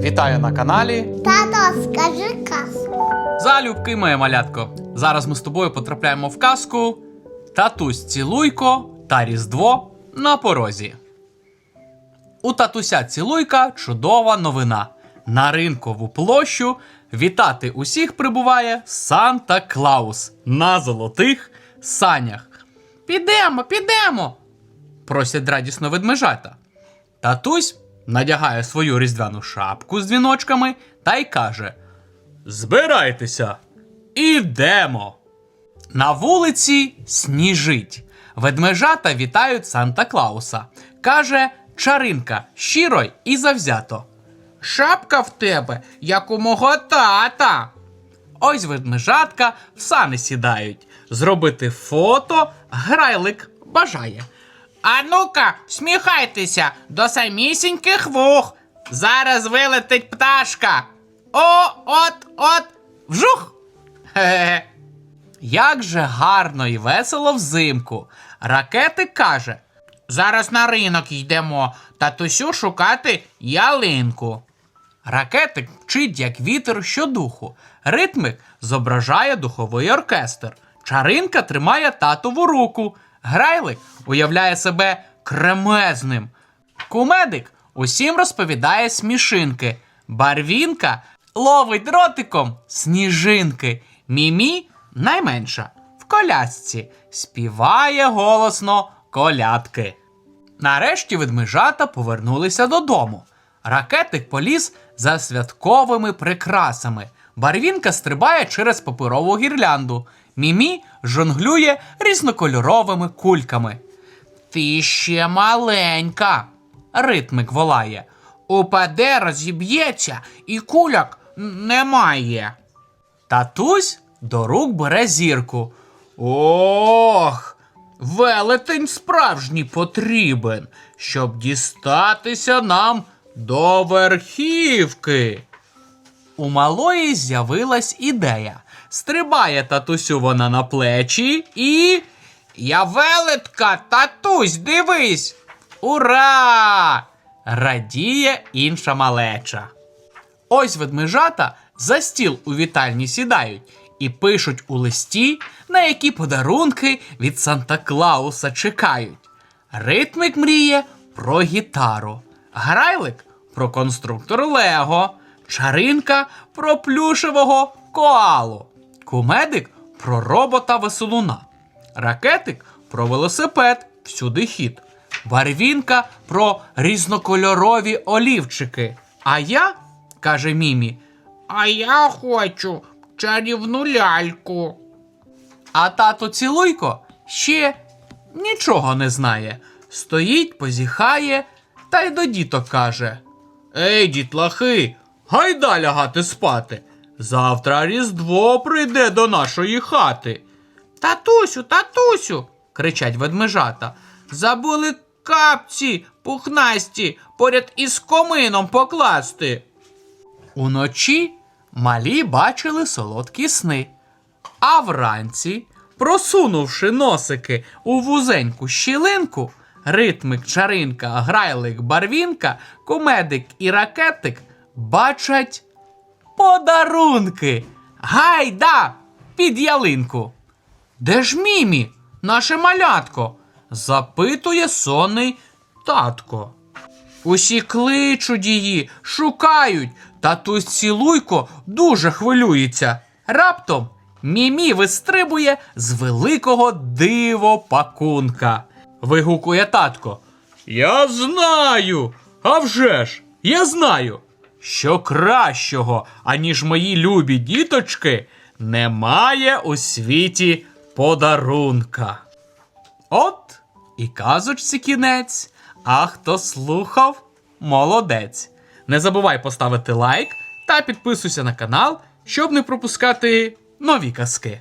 Вітаю на каналі. Тато, скажи казку. Залюбки, моє малятко. Зараз ми з тобою потрапляємо в казку Татусь Цілуйко та Різдво на порозі. У татуся Цілуйка чудова новина. На ринкову площу вітати усіх прибуває Санта Клаус на золотих санях. Підемо, підемо. просять радісно ведмежата. Татусь надягає свою різдвяну шапку з дзвіночками та й каже: Збирайтеся, ідемо. На вулиці сніжить. Ведмежата вітають Санта Клауса. Каже Чаринка щиро і завзято. Шапка в тебе, як у мого тата. Ось ведмежатка в сани сідають. Зробити фото грайлик бажає. А ну-ка, сміхайтеся до самісіньких вух. Зараз вилетить пташка. О, от, от, вжух. Хе-хе. Як же гарно і весело взимку. Ракетик каже: Зараз на ринок йдемо, татусю шукати ялинку. Ракетик вчить, як вітер щодуху. Ритмик зображає духовий оркестр. Чаринка тримає татову руку. Грайлик уявляє себе кремезним. Кумедик усім розповідає смішинки. Барвінка ловить ротиком сніжинки. Мімі найменша в колясці співає голосно колядки. Нарешті ведмежата повернулися додому. Ракетик поліз за святковими прикрасами. Барвінка стрибає через паперову гірлянду. Мімі жонглює різнокольоровими кульками. Ти ще маленька. Ритмик волає. Упаде, розіб'ється, і куляк немає. Татусь до рук бере зірку. Ох, велетень справжній потрібен, щоб дістатися нам до верхівки. У малої з'явилась ідея. Стрибає татусю вона на плечі і. Я велетка, татусь, дивись! Ура! Радіє інша малеча. Ось ведмежата за стіл у вітальні сідають і пишуть у листі, на які подарунки від Санта Клауса чекають. Ритмик мріє про гітару, грайлик про конструктор Лего, чаринка про плюшевого коалу, кумедик про робота веселуна, ракетик про велосипед всюди хід, барвінка про різнокольорові олівчики. А я, каже Мімі, а я хочу чарівну ляльку. А тато Цілуйко ще нічого не знає. Стоїть, позіхає та й до діток каже: Ей, дітлахи, гайда лягати спати. Завтра Різдво прийде до нашої хати. Татусю, татусю. кричать ведмежата. Забули капці пухнасті поряд із комином покласти. Уночі малі бачили солодкі сни, а вранці, просунувши носики у вузеньку щілинку, ритмик, чаринка, грайлик, барвінка, кумедик і ракетик бачать подарунки. Гайда! Під ялинку. Де ж мімі, наше малятко? запитує сонний татко. Усі кличуть її, шукають. Татусь цілуйко дуже хвилюється. Раптом Мімі вистрибує з великого диво-пакунка. Вигукує татко. Я знаю. А вже ж, я знаю, що кращого, аніж мої любі діточки, немає у світі подарунка. От і казочці кінець. А хто слухав, молодець. Не забувай поставити лайк та підписуйся на канал, щоб не пропускати нові казки.